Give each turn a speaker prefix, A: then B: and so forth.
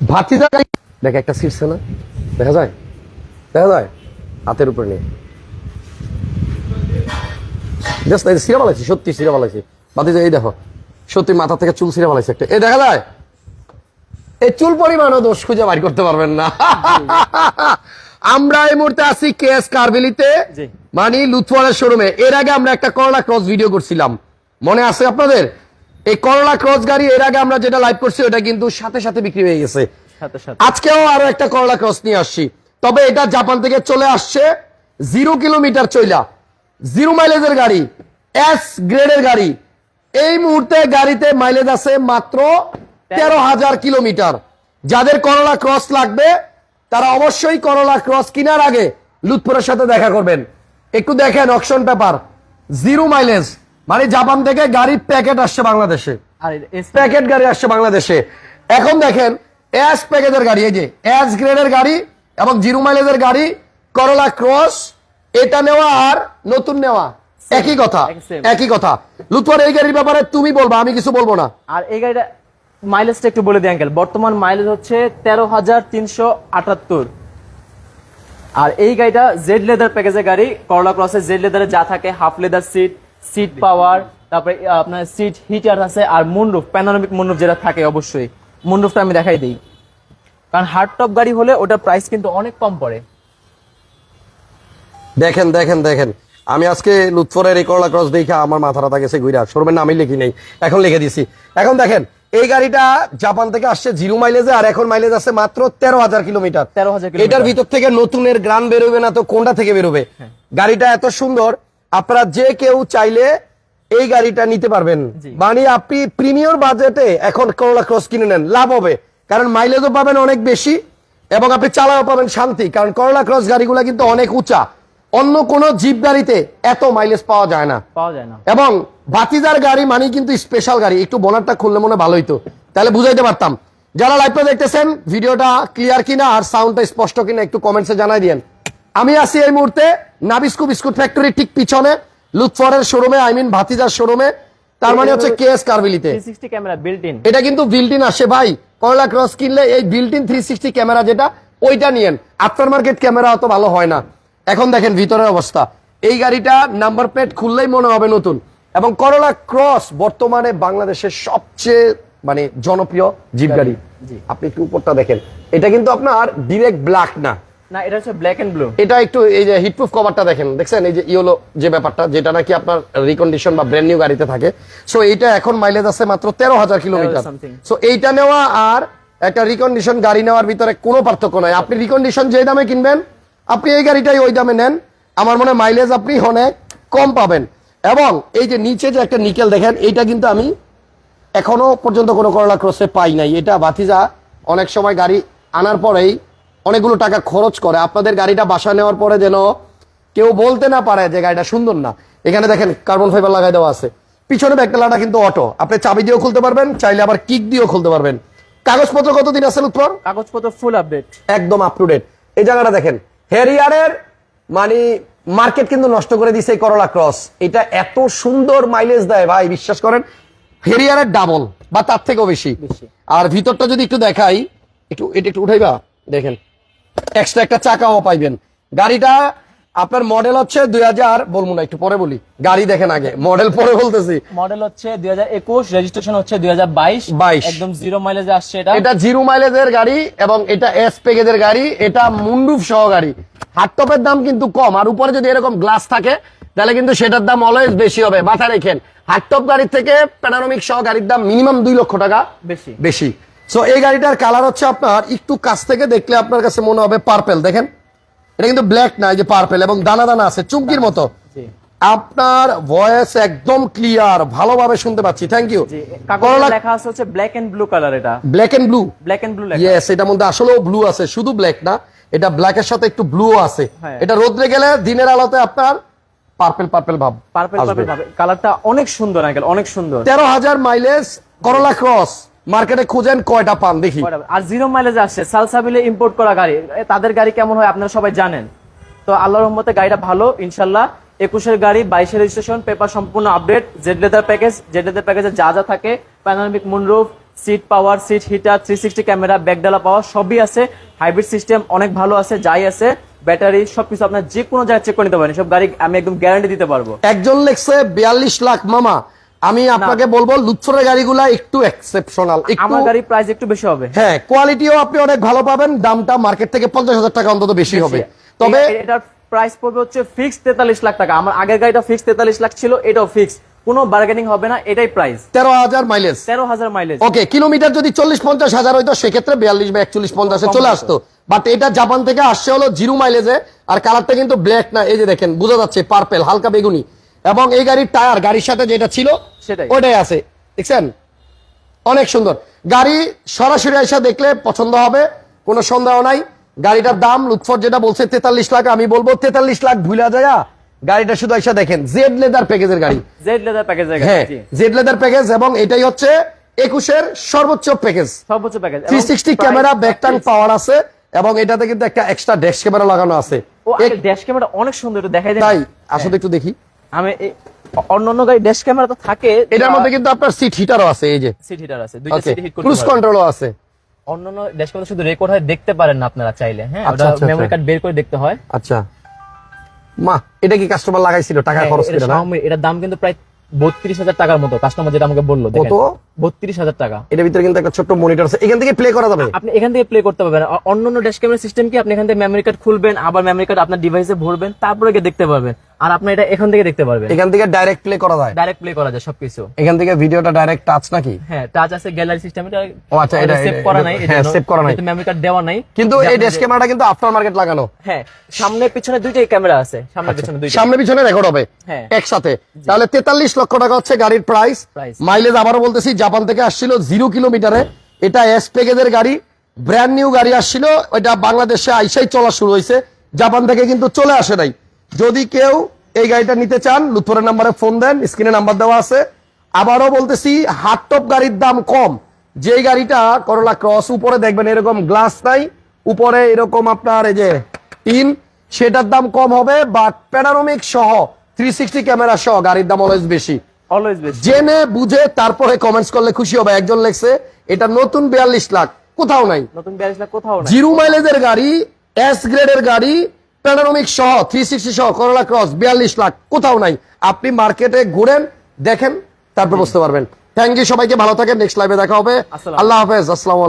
A: ভাতিজা দেখ একটা সিটছে না? দেখা যায়? দেখা যায়? হাতের উপরে নিয়ে। জাস্ট এই সিরা বালাইছি সত্যি সিরা বালাইছি ভাতিজা এই দেখো সত্যি মাথা থেকে চুল সিরা বালাইছি একটা। এই দেখা যায়? এই চুল পরিমাণও দোষ খুঁজে বাড়ি করতে পারবেন না। আমরা এই মুহূর্তে আছি কেএস কারবেলিতে।
B: জি।
A: মানে লুৎফরের শোরুমে এর আগে আমরা একটা করলা ক্রস ভিডিও করছিলাম। মনে আছে আপনাদের? এই করলা ক্রস গাড়ি এর আগে আমরা যেটা লাইভ করছি ওটা কিন্তু সাথে সাথে বিক্রি হয়ে গেছে। আজকেও আরও একটা করলা ক্রস নিয়ে আসছি। তবে এটা জাপান থেকে চলে আসছে জিরো কিলোমিটার চইলা। জিরো মাইলেজের গাড়ি এস গ্রেডের গাড়ি। এই মুহূর্তে গাড়িতে মাইলেজ আছে মাত্র তেরো হাজার কিলোমিটার। যাদের করলা ক্রস লাগবে তারা অবশ্যই করলা ক্রস কেনার আগে লুৎফুরের সাথে দেখা করবেন। একটু দেখেন অকশন পেপার জিরো মাইলেজ। মানে জাপান থেকে গাড়ির প্যাকেট আসছে বাংলাদেশে। প্যাকেট গাড়ি আসছে বাংলাদেশে। এখন দেখেন এস প্যাকেজের গাড়ি এই যে এস গ্রেডের গাড়ি এবং জিরো মাইলেজের গাড়ি করলা ক্রস এটা নেওয়া আর নতুন নেওয়া। একই কথা
B: একই
A: কথা। লুৎফর এই গাড়ির ব্যাপারে তুমি বলবা আমি কিছু বলব না।
B: আর এই গাড়িটা মাইলেজটা একটু বলে দিই আঙ্কেল বর্তমান মাইলেজ হচ্ছে তেরো হাজার তিনশো আটাত্তর। আর এই গাড়িটা জেড লেদার প্যাকেজের গাড়ি করলা ক্রসের জেড লেদারে যা থাকে half leather seat seat power তারপরে আপনার সিট হিটার আছে আর মুনরুফ প্যানোরামিক মুনরুফ যেটা থাকে অবশ্যই। মুনরুফটা আমি দেখাই দিই। কারণ হার্ড টপ গাড়ি হলে ওটার প্রাইস কিন্তু অনেক কম পড়ে।
A: দেখেন দেখেন দেখেন। আমি আজকে লুৎফরের এই করলা ক্রস দেখে আমার মাথা রাতা গেছে ঘুরা শোরুমের নামই লিখি নেই। এখন লিখে দিছি। এখন দেখেন এই গাড়িটা জাপান থেকে আসছে জিরো মাইলেজে আর এখন মাইলেজ আছে মাত্র তেরো হাজার কিলোমিটার।
B: 13,000 কিলোমিটার।
A: এটার ভিতর থেকে নতুনের গ্রান বেরোবে না তো কোনটা থেকে বেরোবে? গাড়িটা এত সুন্দর আপনারা যে কেউ চাইলে এই গাড়িটা নিতে পারবেন। মানে আপনি প্রিমিয়র বাজেটে এখন করলা ক্রস কিনে নেন লাভ হবে। কারণ মাইলেজও পাবেন অনেক বেশি এবং আপনি চালাও পাবেন শান্তি। কারণ করলা ক্রস গাড়িগুলো কিন্তু অনেক উঁচা। অন্য কোন জিপ গাড়িতে এত মাইলেজ পাওয়া যায় না।
B: পাওয়া যায় না।
A: এবং বাতিজার গাড়ি মানে কিন্তু স্পেশাল গাড়ি। একটু বোনারটা খুললে মনে হয় ভালোই তো তাহলে বুঝাইতে পারতাম। যারা লাইভটা দেখতেছেন ভিডিওটা ক্লিয়ার কিনা আর সাউন্ডটা স্পষ্ট কিনা একটু কমেন্টসে জানাই দিয়েন। আমি আছি এই মুহূর্তে নাবিস্কু বিস্কুট ফ্যাক্টরি ঠিক পিছনে লুৎফরের শোরুমে আই মিন ভাতিজার শোরুমে তার মানে হচ্ছে কে এস কারবিলিতে
B: বিল্ট ইন
A: এটা কিন্তু বিল্টিন আসে ভাই। করলা ক্রস কিনলে এই বিল্টিন থ্রি সিক্সটি ক্যামেরা যেটা ওইটা নিয়েন। আফটার মার্কেট ক্যামেরা অত ভালো হয় না। এখন দেখেন ভিতরের অবস্থা। এই গাড়িটা নাম্বার প্লেট খুললেই মনে হবে নতুন। এবং করলা ক্রস বর্তমানে বাংলাদেশের সবচেয়ে মানে জনপ্রিয় জিপ গাড়ি। আপনি একটু উপরটা দেখেন। এটা কিন্তু আপনার ডিরেক্ট ব্ল্যাক না।
B: না এটা হচ্ছে ব্ল্যাক এন্ড ব্লু
A: এটা একটু এই যে হিটপ্রুফ কভারটা দেখেন। দেখছেন? এই যে ইয়েলো যে ব্যাপারটা যেটা নাকি আপনার রিকন্ডিশন বা ব্র্যান্ড নিউ গাড়িতে থাকে। সো এইটা এখন মাইলেজ আছে মাত্র তেরো হাজার কিলোমিটার সো এইটা নেওয়া আর একটা রিকন্ডিশন গাড়ি নেওয়ার ভিতরে কোনো পার্থক্য নাই। আপনি রিকন্ডিশন যে দামে কিনবেন আপনি এই গাড়িটাই ওই দামে নেন। আমার মনে মাইলেজ আপনি অনেক কম পাবেন। এবং এই যে নিচে যে একটা নিকেল দেখেন এইটা কিন্তু আমি এখনও পর্যন্ত কোনো করলা ক্রসে পাই নাই। এটা বাতিজা অনেক সময় গাড়ি আনার পরেই অনেকগুলো টাকা খরচ করে। আপনাদের গাড়িটা বাসা নেওয়ার পরে যেন কেউ বলতে না পারে যে গাড়িটা সুন্দর না। এখানে দেখেন কার্বন ফাইবার লাগাই দেওয়া আছে। পিছনে ব্যাকডালাটা কিন্তু অটো। আপনি চাবি দিয়েও খুলতে পারবেন চাইলে আবার কিক দিয়েও খুলতে পারবেন। কাগজপত্র কতদিন আছে উত্তর
B: কাগজপত্র ফুল আপডেট
A: একদম আপ টু ডেট এই জায়গাটা দেখেন হেরিয়ারের মানে মার্কেট কিন্তু নষ্ট করে দিছে এই করলা ক্রস এটা এত সুন্দর মাইলেজ দেয় ভাই বিশ্বাস করেন? হেরিয়ারের ডাবল বা তার থেকেও বেশি।
B: বেশি।
A: আর ভিতরটা যদি একটু দেখাই একটু এটা একটু উঠাইবা? দেখেন। এক্সট্রা একটা চাকাও পাইবেন। গাড়িটা আপনার মডেল হচ্ছে দুই হাজার বলব না একটু পরে বলি। গাড়ি দেখেন আগে মডেল পরে বলতেছি।
B: মডেল হচ্ছে দুই হাজার একুশ রেজিস্ট্রেশন হচ্ছে দুই হাজার বাইশ।
A: 22
B: একদম জিরো মাইলেজে আসছে এটা।
A: এটা জিরো মাইলেজের গাড়ি এবং এটা এস প্যাকেজের গাড়ি এটা মুন্ডুপ সহ গাড়ি। হাটটপের দাম কিন্তু কম আর উপরে যদি এরকম গ্লাস থাকে তাহলে কিন্তু সেটার দাম অলওয়েজ বেশি হবে। মাথায় রেখেন হাটটপ গাড়ির থেকে প্যানারোমিক সহ গাড়ির দাম মিনিমাম দুই লক্ষ টাকা।
B: বেশি।
A: বেশি। সো এই গাড়িটার কালার হচ্ছে আপনার একটু কাছ থেকে দেখলে আপনার কাছে মনে হবে পার্পেল দেখেন এটা কিন্তু ব্ল্যাক না যে পার্পেল এবং দানা দানা আছে চুমকির মতো। আপনার ভয়েস একদম ক্লিয়ার ভালোভাবে শুনতে পাচ্ছি। থ্যাংক ইউ
B: লেখা আছে হচ্ছে ব্ল্যাক এন্ড ব্লু কালার এটা।
A: Black and blue
B: black and blue লেখা।
A: ইয়েস এটার মধ্যে আসলেও ব্লু আছে শুধু ব্ল্যাক না এটা ব্ল্যাক এর সাথে একটু ব্লু আছে।
B: হ্যাঁ।
A: এটা রোদ্রে গেলে দিনের আলোতে আপনার পার্পেল পার্পেল ভাব
B: পার্পল ভাবে। কালারটা অনেক সুন্দর অনেক সুন্দর।
A: তেরো হাজার মাইলেজ করলা ক্রস মার্কেটে খুঁজেন কয়টা পান দেখি।
B: আর জিরো মাইলেজে আসছে সালসাবিলে ইম্পোর্ট করা গাড়ি। তাদের গাড়ি কেমন হয় আপনারা সবাই জানেন। তো আল্লাহর রহমতে গাড়িটা ভালো ইনশাল্লাহ। একুশের গাড়ি বাইশের রেজিস্ট্রেশন পেপার সম্পূর্ণ update Z leather package Z leather প্যাকেজে যা যা থাকে panoramic moonroof seat power seat heater three sixty camera ব্যাকডালা power সবই আছে। হাইব্রিড সিস্টেম অনেক ভালো আছে যাই আছে। ব্যাটারি সবকিছু আপনার যে কোনো জায়গায় চেক করে নিতে পারেন। সব গাড়ি আমি একদম গ্যারান্টি দিতে পারব।
A: একজন লেখছে বিয়াল্লিশ লাখ মামা। আমি আপনাকে বলব লুৎফরের গাড়িগুলা একটু এক্সেপশনাল একটু
B: আমার গাড়ির প্রাইস একটু বেশি হবে।
A: হ্যাঁ কোয়ালিটিও আপনি অনেক ভালো পাবেন দামটা মার্কেট থেকে পঞ্চাশ হাজার টাকা অন্তত বেশি হবে। তবে
B: এটার প্রাইস পড়বে হচ্ছে ফিক্স তেতাল্লিশ লাখ টাকা। আমার আগের গাড়িটা ফিক্স তেতাল্লিশ লাখ ছিল এটাও ফিক্স কোনো বার্গেনিং হবে না এটাই প্রাইস
A: তেরো হাজার মাইলেজ
B: তেরো হাজার মাইলেজ
A: ওকে কিলোমিটার যদি চল্লিশ পঞ্চাশ হাজার হইতো সেক্ষেত্রে বিয়াল্লিশ বা একচল্লিশ পঞ্চাশে চলে আসতো। বাট এটা জাপান থেকে আসছে হলো জিরো মাইলেজে আর কালারটা কিন্তু ব্ল্যাক না। এই যে দেখেন বোঝা যাচ্ছে পার্পেল হালকা বেগুনি। এবং এই গাড়ির টায়ার গাড়ির সাথে যেটা ছিল
B: সেটাই।
A: ওটাই আছে। দেখছেন? অনেক সুন্দর। গাড়ি সরাসরি এসে দেখলে পছন্দ হবে কোনো সন্দেহ নাই। গাড়িটার দাম লুৎফর যেটা বলছে তেতাল্লিশ লাখ। আমি বলব তেতাল্লিশ লাখ ভুলা যায় গাড়িটা শুধু এসে দেখেন জেড লেদার প্যাকেজের গাড়ি।
B: জেড লেদার প্যাকেজের
A: হ্যাঁ জেড লেদার প্যাকেজ এবং এটাই হচ্ছে একুশের সর্বোচ্চ প্যাকেজ।
B: সর্বোচ্চ প্যাকেজ।
A: থ্রি সিক্সটি ক্যামেরা ব্যাকটান পাওয়ার আছে এবং এটাতে কিন্তু একটা এক্সট্রা ড্যাশ ক্যামেরা লাগানো আছে।
B: ড্যাশ ক্যামেরা অনেক সুন্দর দেখাই
A: তাই আসলে একটু দেখি।
B: আমি অন্য অন্য গাড়ি ড্যাশ ক্যামেরা তো থাকে
A: এটার মধ্যে কিন্তু আপনার সিট হিটারও আছে এই যে।
B: সিট হিটার আছে দুইটা সিট হিট করতে
A: ক্রুজ কন্ট্রোলও আছে।
B: অন্যান্য ড্যাশ ক্যামেরা শুধু রেকর্ড হয় দেখতে পারেন না আপনারা চাইলে হ্যাঁ?
A: আচ্ছা,
B: ওটা
A: আচ্ছা,
B: মেমরি
A: আচ্ছা।
B: কার্ড বের করে দেখতে হয়।
A: আচ্ছা। মা এটা কি কাস্টমার লাগাইছিল টাকা
B: হ্যাঁ,
A: খরচ করে না?
B: এটার দাম কিন্তু প্রায় বত্রিশ হাজার টাকার মতো কাস্টমার যেটা আমাকে বলল
A: কত?
B: বত্রিশ হাজার টাকা।
A: এটার ভিতরে কিন্তু একটা ছোট্ট মনিটর আছে এখান থেকে প্লে করা যাবে?
B: আপনি এখান থেকে প্লে করতে পারবেন। অন্য অন্য ড্যাশ ক্যামেরা সিস্টেম কি? আপনি এখান থেকে মেমোরি কার্ড খুলবেন আবার মেমোরি কার্ড আপনার ডিভাইসে ভরবেন তারপরে দেখতে পারবেন। আর আপনি এটা এখান থেকে দেখতে পারবেন।
A: এখান থেকে ডাইরেক্ট প্লে করা যায়।
B: ডাইরেক্ট প্লে করা যায় সবকিছু।
A: এখান থেকে ভিডিওটা ডাইরেক্ট টাচ নাকি?
B: হ্যাঁ টাচ আছে গ্যালারি সিস্টেম এটা
A: ও আচ্ছা, এটা-
B: সেভ করা নাই
A: হ্যাঁ, save করা নাই।
B: মেমরি কার্ড দেওয়া নাই।
A: কিন্তু এই ড্যাশ ক্যামেরাটা কিন্তু আফটার মার্কেট লাগানো।
B: হ্যাঁ সামনে পিছনে দুইটাই ক্যামেরা আছে সামনে পিছনে দুইটা
A: সামনে পিছনে রেকর্ড হবে
B: হ্যাঁ।
A: একসাথে। তাহলে তেতাল্লিশ লক্ষ টাকা হচ্ছে গাড়ির প্রাইস মাইলেজ আবারও বলতেছি জাপান থেকে আসছিল জিরো কিলোমিটারে এটা এস প্যাকেজের গাড়ি ব্র্যান্ড নিউ গাড়ি আসছিল। ওইটা বাংলাদেশে আইসাই চলা শুরু হয়েছে। জাপান থেকে কিন্তু চলে আসে নাই। যদি কেউ এই গাড়িটা নিতে চান লুথরের নাম্বারে ফোন দেন স্ক্রিনে নাম্বার দেওয়া আছে। আবারও বলতেছি হার্ড টপ গাড়ির দাম কম। যে গাড়িটা করলা ক্রস উপরে দেখবেন এরকম গ্লাস নাই উপরে এরকম আপনার এই যে টিন সেটার দাম কম হবে বাট প্যানারোমিক সহ থ্রি সিক্সটি ক্যামেরা সহ গাড়ির দাম অলওয়েজ বেশি। জেনে বুঝে তারপরে কমেন্টস করলে খুশি হবে। একজন লেখছে এটা নতুন বিয়াল্লিশ লাখ। কোথাও নাই।
B: নতুন বিয়াল্লিশ লাখ কোথাও নাই।
A: জিরো মাইলেজের গাড়ি এস গ্রেডের গাড়ি প্যানারোমিক সহ থ্রি সিক্সটি সহ করোলা ক্রস বিয়াল্লিশ লাখ কোথাও নাই। আপনি মার্কেটে ঘুরেন দেখেন তারপর বুঝতে পারবেন। থ্যাংক ইউ সবাইকে ভালো থাকেন নেক্সট লাইভে দেখা হবে। আল্লাহ হাফেজ আসসালাম